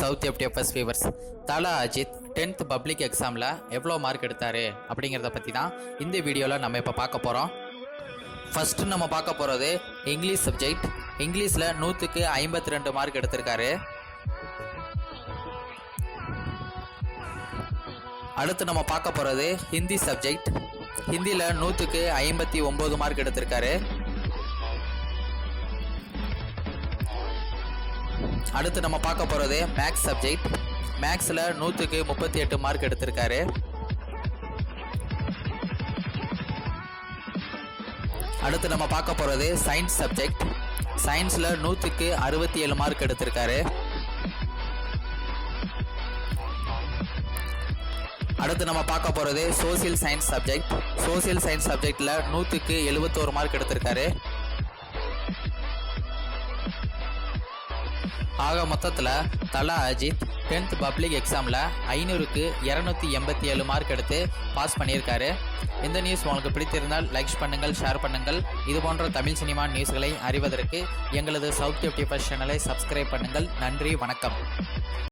South FDFS fevers தலா Ajith tenth public எக்ஸாமில் எவ்வளோ மார்க் எடுத்தார் அப்படிங்கிறத பற்றி தான் இந்த வீடியோவில் நம்ம இப்போ பார்க்க போகிறோம் ஃபஸ்ட்டு நம்ம பார்க்க போகிறது இங்கிலீஷ் சப்ஜெக்ட் இங்கிலீஷில் நூற்றுக்கு ஐம்பத்தி ரெண்டு மார்க் எடுத்திருக்காரு. அடுத்து நம்ம பார்க்க போகிறது ஹிந்தி சப்ஜெக்ட் ஹிந்தியில் நூற்றுக்கு ஐம்பத்தி ஒம்பது மார்க் எடுத்திருக்காரு. அடுத்து நம்ம பார்க்க போகிறது மேக்ஸ் சப்ஜெக்ட் மேக்ஸில் நூற்றுக்கு முப்பத்தி எட்டு மார்க் எடுத்திருக்காரு. அடுத்து நம்ம பார்க்க போகிறது சயின்ஸ் சப்ஜெக்ட் சயின்ஸில் நூற்றுக்கு அறுபத்தி ஏழு மார்க் எடுத்திருக்காரு. அடுத்து நம்ம பார்க்க போகிறது social science subject social science சப்ஜெக்டில் நூற்றுக்கு எழுபத்தோரு மார்க் எடுத்திருக்காரு. ஆக மொத்தத்தில் தலா அஜித் டென்த் பப்ளிக் எக்ஸாமில் ஐநூறுக்கு இரநூத்தி எண்பத்தி ஏழு மார்க் எடுத்து பாஸ் பண்ணியிருக்காரு. இந்த நியூஸ் உங்களுக்கு பிடித்திருந்தால் லைக்ஸ் பண்ணுங்கள் ஷேர் பண்ணுங்கள். இது போன்ற தமிழ் சினிமா நியூஸ்களை அறிவதற்கு எங்களது சவுத் எஃப்டி சேனலை சப்ஸ்கிரைப் பண்ணுங்கள். நன்றி வணக்கம்.